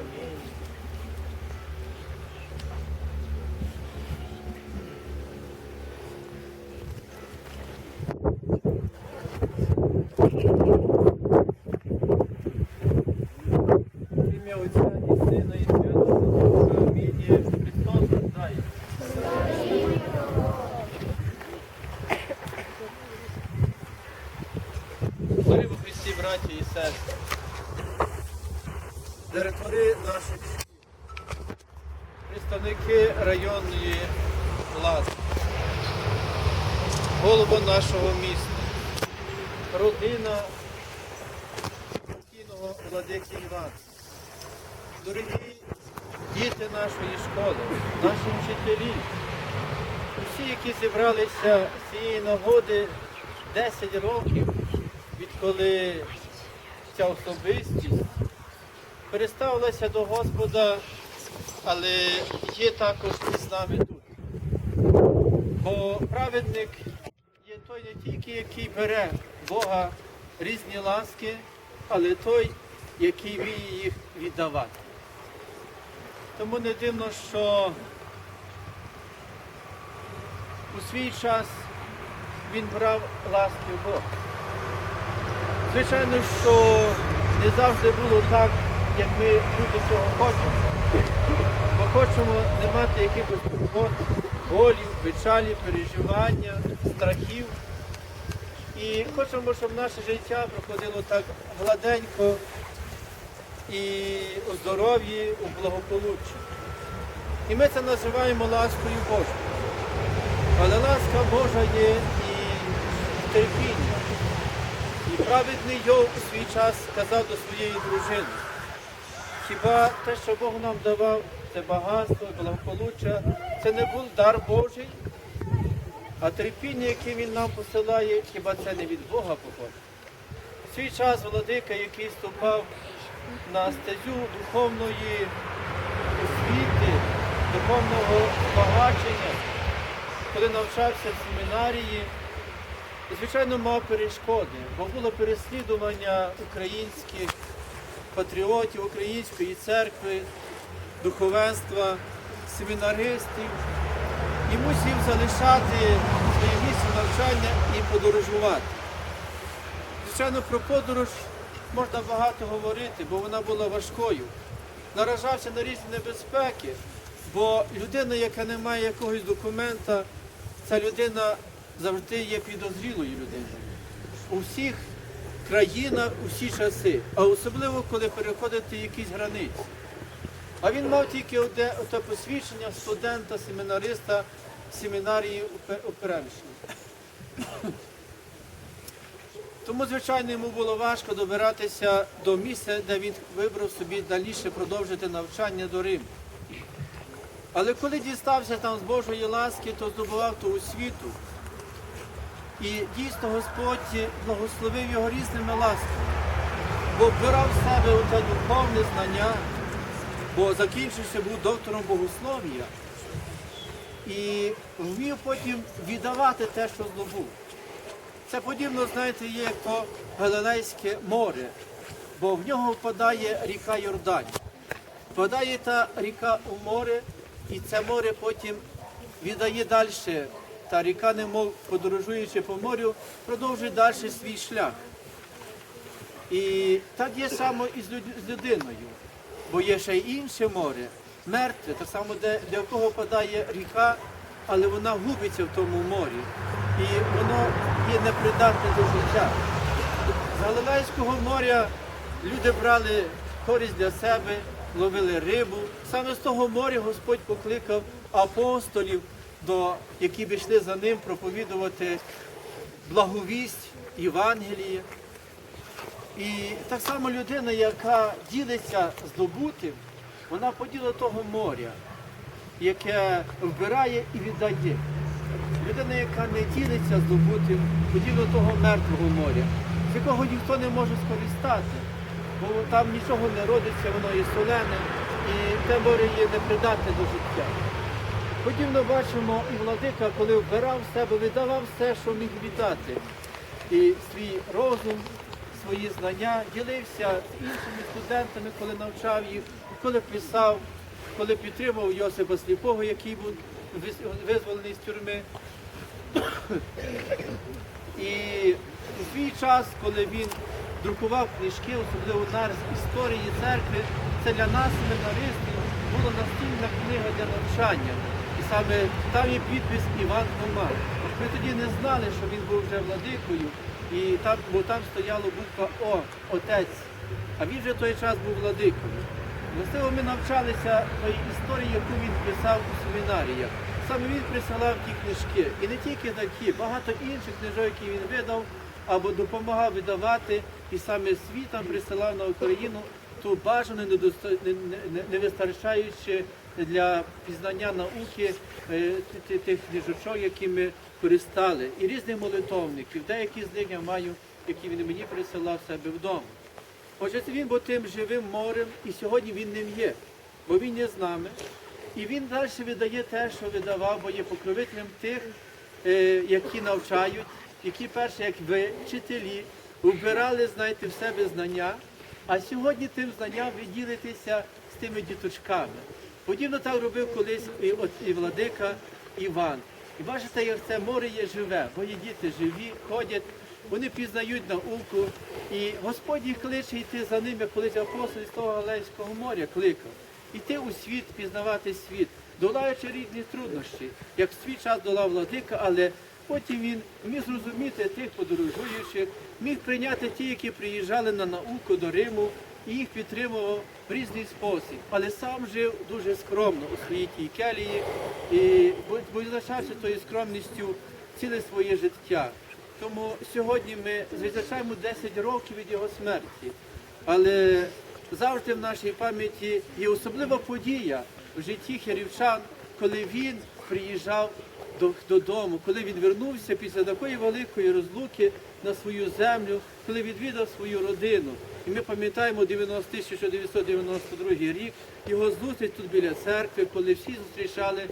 Amen. Представники районної влади, голова нашого міста, родина покійного владики Івана, дорогі діти нашої школи, наші вчителі, усі, які зібралися з цієї нагоди 10 років, відколи ця особистість переставилася до Господа, але є також і з нами тут. Бо праведник є той не тільки, який бере Бога різні ласки, але той, який вміє їх віддавати. Тому не дивно, що у свій час він брав ласки Бога. Звичайно, що не завжди було так, як ми люди цього хочемо. Хочемо не мати якихось турбот, болів, печалі, переживання, страхів. І хочемо, щоб наше життя проходило так гладенько і у здоров'ї, у благополуччі. І ми це називаємо ласкою Божою. Але ласка Божа є і терпіння. І праведний Йов у свій час сказав до своєї дружини, хіба те, що Бог нам давав, це багатство, благополуччя, це не був дар Божий, а терпіння, яке Він нам посилає, хіба це не від Бога походить. В свій час владика, який ступав на стезю духовної освіти, духовного збагачення, коли навчався в семінарії, звичайно, мав перешкоди, бо було переслідування українських патріотів, української церкви, духовенства, семінаристів і мусив залишати своє місце навчання і подорожувати. Звичайно, про подорож можна багато говорити, бо вона була важкою. Наражався на різні небезпеки, бо людина, яка не має якогось документа, ця людина завжди є підозрілою людиною. У всіх країнах, у всі часи, а особливо, коли переходити якісь границі. А він мав тільки одне, оте посвідчення студента, семінариста семінарії у Пе- у Перемишлі. Тому, звичайно, йому було важко добиратися до місця, де він вибрав собі далі продовжити навчання до Риму. Але коли дістався там з Божої ласки, то здобував ту освіту. І дійсно Господь благословив його різними ласками, бо вбирав в себе оте духовне знання, бо закінчився, був доктором богослов'я і вмів потім віддавати те, що здобув. Це подібно, знаєте, є як то Галилейське море, бо в нього впадає ріка Йордань. Впадає та ріка у море, і це море потім віддає далі. Та ріка, немов подорожуючи по морю, продовжує далі свій шлях. І так є само і з людиною, бо є ще й інше море, мертве, так само, де, для якого падає ріка, але вона губиться в тому морі. І воно є непридатне до життя. З Галилейського моря люди брали користь для себе, ловили рибу. Саме з того моря Господь покликав апостолів, до, які б йшли за ним проповідувати благовість Євангеліє. І так само людина, яка ділиться здобутим, вона поділа того моря, яке вбирає і віддає. Людина, яка не ділиться здобутим, поділа того мертвого моря, з якого ніхто не може скористати, бо там нічого не родиться, воно є солене, і те море є непридатне до життя. Подібно бачимо і владика, коли вбирав в себе, видавав все, що міг віддати. І свій розум, свої знання, ділився з іншими студентами, коли навчав їх, коли писав, коли підтримував Йосипа Сліпого, який був визволений з тюрми. І у свій час, коли він друкував книжки, особливо нарис історії церкви, це для нас, семінаристів, була настільна книга для навчання. І саме там є підпис Іван Хома. Ми тоді не знали, що він був вже владикою, і там, бо там стояла буква О, отець. А він вже той час був владикою. Властиво ми навчалися тої історії, яку він писав у семінаріях. Саме він присилав ті книжки. І не тільки такі, багато інших книжок, які він видав або допомагав видавати, і саме світом присилав на Україну ту бажану, недоста- для пізнання науки е, тих книжочок, які ми користали, і різних молитовників. Деякі з них я маю, які він мені присилав себе вдома. Отже, він був тим живим морем, і сьогодні він ним є, бо він є з нами. І він далі видає те, що видавав, бо є покровителем тих, е, які навчають, які перші, як ви, вчителі, вбирали, знаєте, в себе знання, а сьогодні тим знанням ви ділитеся з тими діточками. Подібно так робив колись і, от, і владика Іван. І бачите, як це море є живе, є діти живі, ходять, вони пізнають науку, і Господь їх кличе йти за ним, як колись апостол з того Галейського моря кликав. Іти у світ, пізнавати світ, долаючи різні труднощі, як в свій час долав владика, але потім він міг зрозуміти тих подорожуючих, міг прийняти ті, які приїжджали на науку до Риму, і їх підтримував в різний спосіб, але сам жив дуже скромно у своїй тій келії і визначався тою скромністю ціле своє життя. Тому сьогодні ми відзначаємо 10 років від його смерті. Але завжди в нашій пам'яті є особлива подія в житті херівчан, коли він приїжджав додому, коли він вернувся після такої великої розлуки на свою землю, коли відвідав свою родину. І ми пам'ятаємо 90 1992 рік, його зустріч тут біля церкви, коли всі зустрічали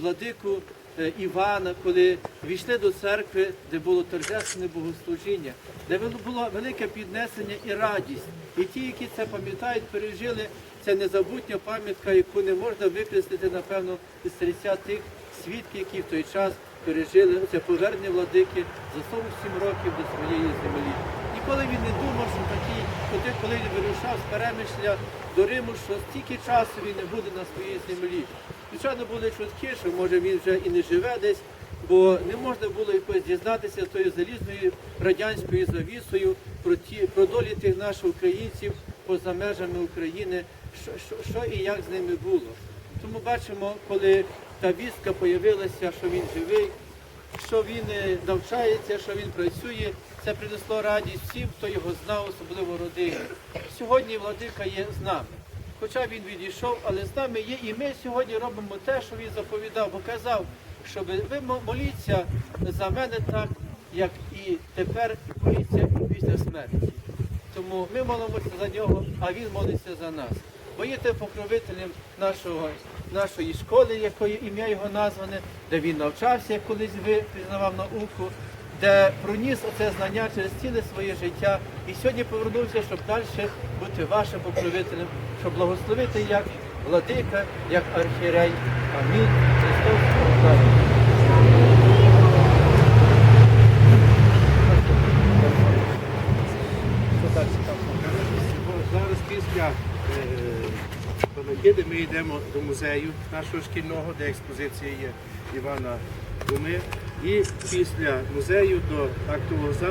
владику е, Івана, коли війшли до церкви, де було торжественне богослужіння, де було велике піднесення і радість. І ті, які це пам'ятають, пережили це незабутня пам'ятка, яку не можна викреслити, напевно, із серця тих свідків, які в той час пережили це повернення владики за 47 років до своєї землі. Ніколи він не думав, що такий, коли, коли він вирушав з перемишля до Риму, що стільки часу він не буде на своїй землі. Звичайно, були чутки, що може він вже і не живе десь, бо не можна було якось дізнатися тою залізною радянською завісою про ті про долі тих наших українців поза межами України, що, що, що і як з ними було. Тому бачимо, коли та вістка появилася, що він живий, що він е, навчається, що він працює, це принесло радість всім, хто його знав, особливо родині. Сьогодні владика є з нами. Хоча він відійшов, але з нами є, і ми сьогодні робимо те, що він заповідав, бо казав, щоб ви моліться за мене так, як і тепер моліться після смерті. Тому ми молимося за нього, а він молиться за нас. Бо є покровителем нашого, нашої школи, якою ім'я його назване, де він навчався, як колись ви признавав науку, де проніс оце знання через ціле своє життя і сьогодні повернувся, щоб далі бути вашим покровителем, щоб благословити як владика, як архієрей. Амінь. Христос Богдан. Зараз після е, панахиди ми йдемо до музею нашого шкільного, де експозиція є Івана Думи. І після музею до актового залу.